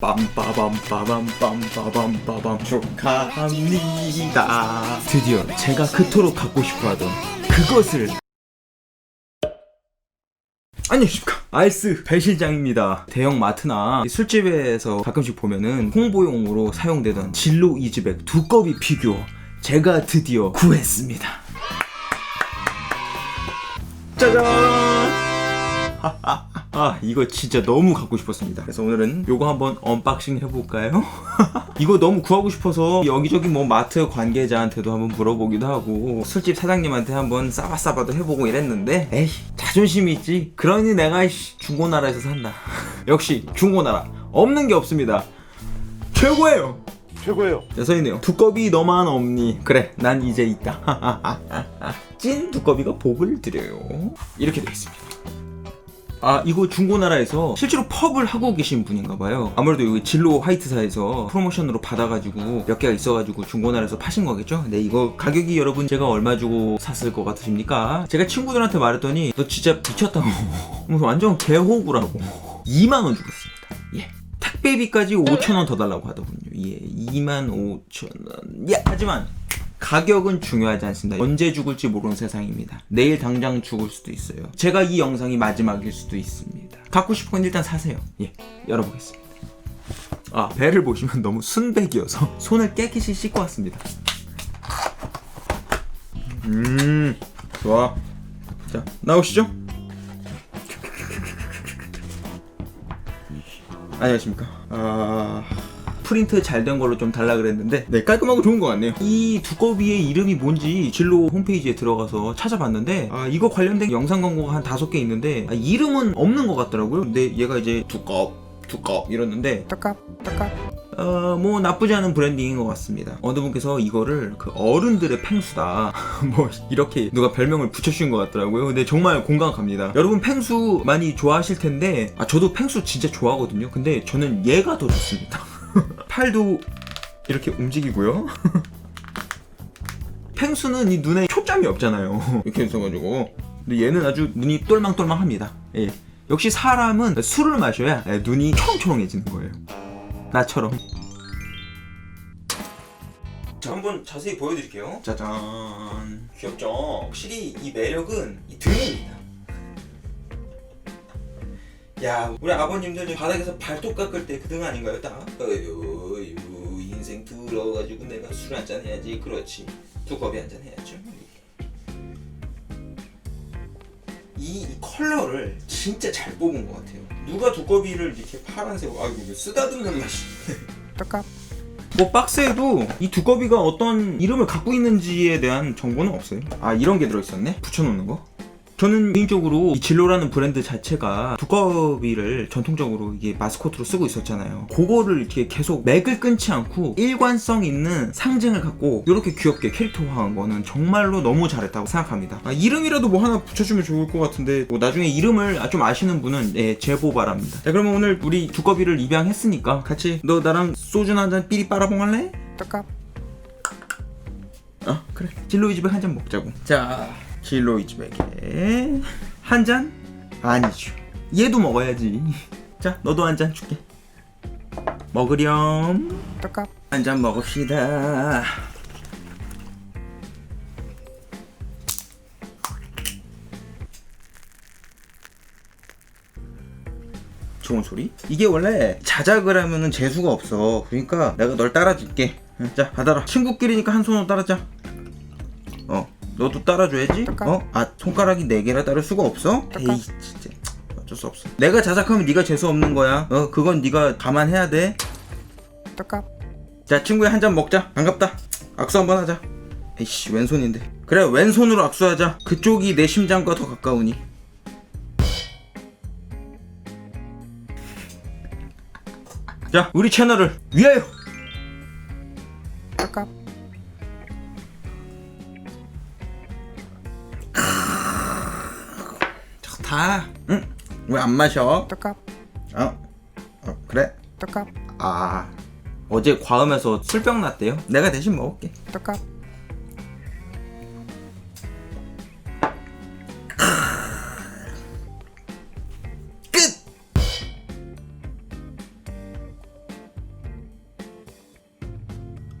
빰빠밤빠밤빰빠밤빠밤 축하합니다. 드디어 제가 그토록 갖고 싶어하던 그것을 안녕하십니까. 알스 배실장입니다. 대형 마트나 술집에서 가끔씩 보면은 홍보용으로 사용되던 진로 이즈백 두꺼비 피규어 제가 드디어 구했습니다. 짜잔 아 이거 진짜 너무 갖고 싶었습니다 그래서 오늘은 요거 한번 언박싱 해볼까요? 이거 너무 구하고 싶어서 여기저기 뭐 마트 관계자한테도 한번 물어보기도 하고 술집 사장님한테 한번 싸바싸바도 해보고 이랬는데 에이 자존심이 있지 그러니 내가 중고나라에서 산다 역시 중고나라 없는 게 없습니다 최고예요 최고예요. 자, 서있네요. 두꺼비 너만 없니? 그래, 난 이제 있다. 찐 두꺼비가 복을 드려요. 이렇게 되어 있습니다. 아, 이거 중고나라에서 실제로 펍을 하고 계신 분인가 봐요. 아무래도 여기 진로 화이트사에서 프로모션으로 받아가지고 몇 개가 있어가지고 중고나라에서 파신 거겠죠? 네, 이거 가격이 여러분 제가 얼마 주고 샀을 것 같으십니까? 제가 친구들한테 말했더니 너 진짜 미쳤다고. 완전 개호구라고. 2만원 주겠습니다. 예. 택배비까지 5,000원 더 달라고 하더군요. 예, 25,000원. 예, 하지만 가격은 중요하지 않습니다. 언제 죽을지 모르는 세상입니다. 내일 당장 죽을 수도 있어요. 제가 이 영상이 마지막일 수도 있습니다. 갖고 싶은 건 일단 사세요. 예, 열어보겠습니다. 아, 배를 보시면 너무 순백이어서 손을 깨끗이 씻고 왔습니다. 음, 좋아. 자, 나오시죠? 안녕하십니까. 아. 프린트 잘 된 걸로 좀 달라 그랬는데 네 깔끔하고 좋은 것 같네요 이 두꺼비의 이름이 뭔지 진로 홈페이지에 들어가서 찾아봤는데 아 이거 관련된 영상 광고가 한 다섯 개 있는데 아, 이름은 없는 것 같더라고요 근데 얘가 이제 두껍 두껍 이러는데 떡값 떡값. 어, 뭐 나쁘지 않은 브랜딩인 것 같습니다. 어느 분께서 이거를 그 어른들의 펭수다. 뭐 이렇게 누가 별명을 붙여주신 것 같더라고요. 근데 정말 공감 갑니다. 여러분 펭수 많이 좋아하실 텐데 아 저도 펭수 진짜 좋아하거든요. 근데 저는 얘가 더 좋습니다. 팔도 이렇게 움직이고요. 펭수는 이 눈에 초점이 없잖아요. 이렇게 있어가지고. 근데 얘는 아주 눈이 똘망똘망합니다. 예. 역시 사람은 술을 마셔야 눈이 초롱초롱해지는 거예요. 나처럼. 자, 한번 자세히 보여드릴게요. 짜잔. 귀엽죠? 확실히 이 매력은 이 등입니다. 야, 우리 아버님들 바닥에서 발톱 깎을 때 그등 아닌가요, 딱? 어휴, 인생 들어가지고 내가 술 한잔 해야지. 그렇지. 두꺼비 한잔 해야죠. 이, 이 컬러를 진짜 잘 뽑은 것 같아요. 누가 두꺼비를 이렇게 파란색, 아이고, 쓰다듬는 맛이. 떡값. 뭐 박스에도 이 두꺼비가 어떤 이름을 갖고 있는지에 대한 정보는 없어요. 아 이런 게 들어있었네? 붙여놓는 거? 저는 개인적으로 이 진로라는 브랜드 자체가 두꺼비를 전통적으로 이게 마스코트로 쓰고 있었잖아요. 그거를 이렇게 계속 맥을 끊지 않고 일관성 있는 상징을 갖고 이렇게 귀엽게 캐릭터화한 거는 정말로 너무 잘했다고 생각합니다. 아, 이름이라도 뭐 하나 붙여주면 좋을 것 같은데 뭐 나중에 이름을 좀 아시는 분은 예, 제보 바랍니다. 자 그러면 오늘 우리 두꺼비를 입양했으니까 같이 너 나랑 소주 한잔 삐리 빨아봉 할래? 떡값. 어 그래 진로 이즈백 한잔 먹자고 자 진로 이즈백에 한 잔? 아니죠. 얘도 먹어야지. 자 너도 한 잔 줄게. 먹으렴. 떡값. 한 잔 먹읍시다. 좋은 소리? 이게 원래 자작을 하면은 재수가 없어. 그러니까 내가 널 따라줄게. 응, 자 받아라. 친구끼리니까 한 손으로 따라자. 어 너도 따라줘야지. 잠깐. 어? 아 손가락이 네 개나 따를 수가 없어? 잠깐. 에이 진짜. 어쩔 수 없어. 내가 자작하면 네가 재수 없는 거야. 어 그건 네가 감안해야 돼. 떡값. 자 친구야 한 잔 먹자. 반갑다. 악수 한번 하자. 에이씨 왼손인데. 그래 왼손으로 악수하자. 그쪽이 내 심장과 더 가까우니. 자 우리 채널을 위하여 좋다 응 왜 안 마셔 떡값. 어? 어 그래 떡값. 아 어제 과음해서 술병 났대요 내가 대신 먹을게 떡값.